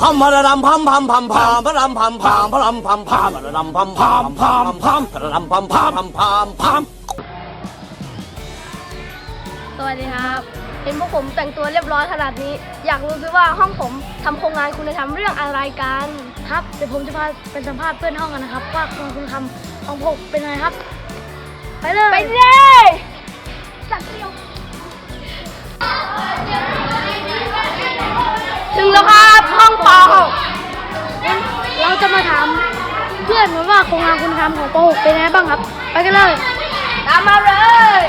พัมพะระดำพัมพัมพัมพัมพะระดำพัมพัมพะระดำพัมพัมพะระดำพัมพัมพัมพัมพะระดำพัมพัมพัมพัมพัมสวัสดีครับ เห็นพวกผมแต่งตัวเรียบร้อยขนาดนี้ อยากรู้สิว่าห้องผมทำโครงงานคุณธรรมเรื่องอะไรกัน ครับเดี๋ยวผมจะพาไปสัมภาษณ์เพื่อนห้องกันนะครับ ว่าคุณคุณทำของผมเป็นไงครับ ไปเลยไปเลยจัดเดียว ครับห้องป .6 เราจะมาถามเพื่อนกันว่าโครงงานคุณธรรมของป .6 เป็นไงบ้างครับ ไปกันเลย ตามมาเลย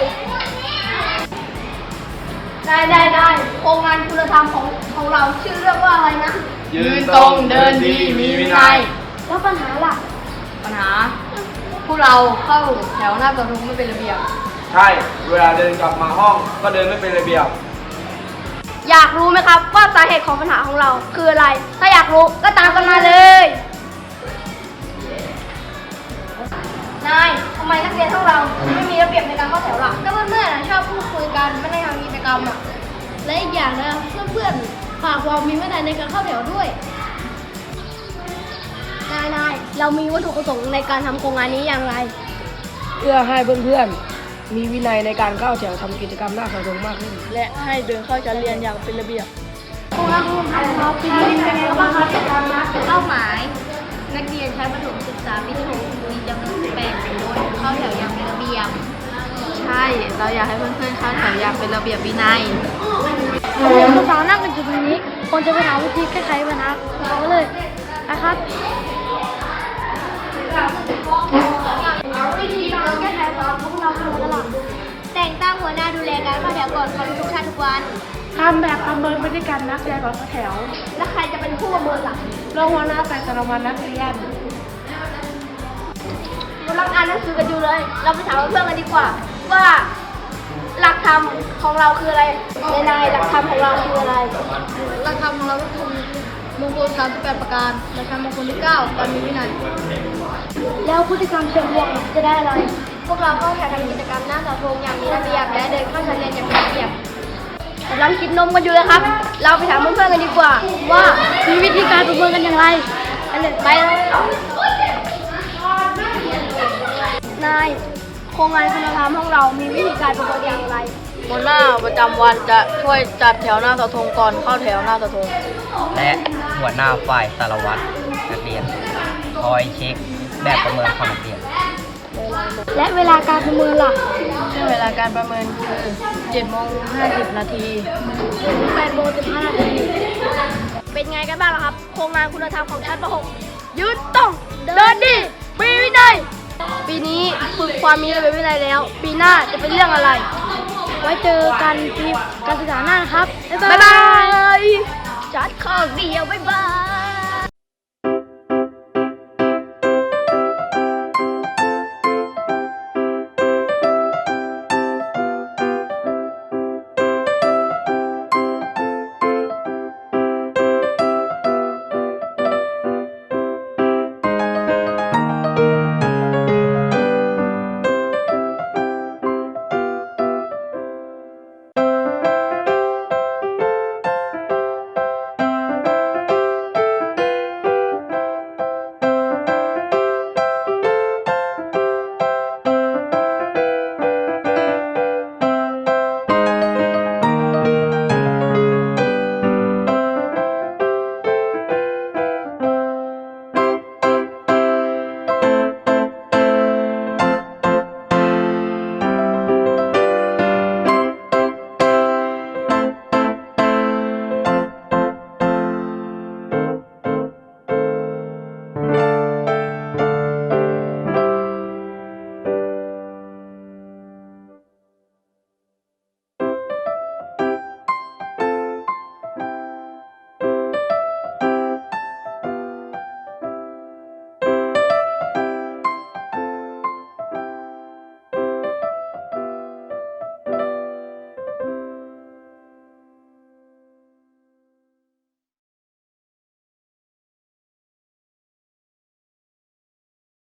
ได้ได้ได้โครงงานคุณธรรมของของเราชื่อเรื่องว่าอะไรนะ ยืนตรงเดินดีมีวินัย แล้วปัญหาล่ะ ปัญหา พวกเราเข้าแถวหน้าประตูไม่เป็นระเบียบ ใช่ เวลาเดินกลับมาห้องก็เดินไม่เป็นระเบียบ อยากรู้ไหมครับว่าสาเหตุของปัญหาของเราคืออะไร ถ้าอยากรู้ก็ตามกันมาเลย นายทำไมนักเรียนของเราถึงไม่มีระเบียบในการเข้าแถวล่ะก็เพื่อนๆชอบพูดคุยกันไม่ได้ทำกิจกรรมอะ และอีกอย่างนะเพื่อนๆฝากความมีวินัยในการเข้าแถวด้วย นายนายเรามีวัตถุประสงค์ในการทำโครงงานนี้อย่างไร เพื่อให้เพื่อนๆ มีวินัยในการเข้าแถวทำกิจกรรมหน้าเสาธงมากขึ้น และให้เดินเข้าชั้นเรียนอย่างเป็นระเบียบโครงงานคุณธรรมของเราปีนี้เป็นไงบ้างครับเป้าหมาย นักเรียนชั้นประถมศึกษาปีที่หกมีจำนวนแปดโดยเข้าแถวอย่างเป็นระเบียบ ใช่ เราอยากให้เพื่อนๆเข้าแถวอย่างเป็นระเบียบวินัยผมเห็นสาวๆนั่งกันอยู่ตรงนี้คนจะไปถามวิธีแก้ไขปัญหาของเขาเลยนะครับ หัวหน้าดูแลการเข้าแถวก่อนการทุกชาติทุกวันทำแบบประเมินพฤติกรรมนักเรียนก่อนเข้าแถวแล้วใครจะเป็นผู้ประเมินล่ะรองหัวหน้าแต่แต่ละวันนักเรียนกำลังอ่านหนังสือกันอยู่เลย เราไปถามเพื่อนๆกันดีกว่า ว่าหลักธรรมของเราคืออะไรในนายหลักธรรมของเราคืออะไร หลักธรรมของเราก็คือมงคล38ประการหลักธรรมมงคลที่9การมีวินัยแล้วพฤติกรรมเชิงบวกจะได้อะไร พวกเราก็แข่งทำกิจกรรมหน้าเสาธงอย่างมีระเบียบและเดินเข้าชั้นเรียนอย่างมีระเบียบกำลังกินนมกันอยู่เลยครับ เราไปถามเพื่อนๆกันดีกว่า ว่ามีวิธีการประเมินกันอย่างไรไปเลยไปเลยนายโครงงานคุณธรรมของเรามีวิธีการประเมินอย่างไรหัวหน้าประจำวันจะช่วยจัดแถวหน้าเสาธงก่อนเข้าแถวหน้าเสาธงและหัวหน้าฝ่ายสารวัตรนักเรียนคอยเช็คแบบประเมินของนักเรียน และเวลาการประเมินล่ะช่วงเวลาการประเมินคือ7โมง50 นาทีถึง8โมง15นาที เป็นไงกันบ้างล่ะครับ โครงงานคุณธรรมของชั้นประหกยืนต้องเดินดีมีวินัยปีนี้ฝึกความมีระเบียบวินัยแล้ว ปีหน้าจะเป็นเรื่องอะไร ไว้เจอกันทีการศึกษาหน้านะครับ บ๊ายบ๊ายบาบายย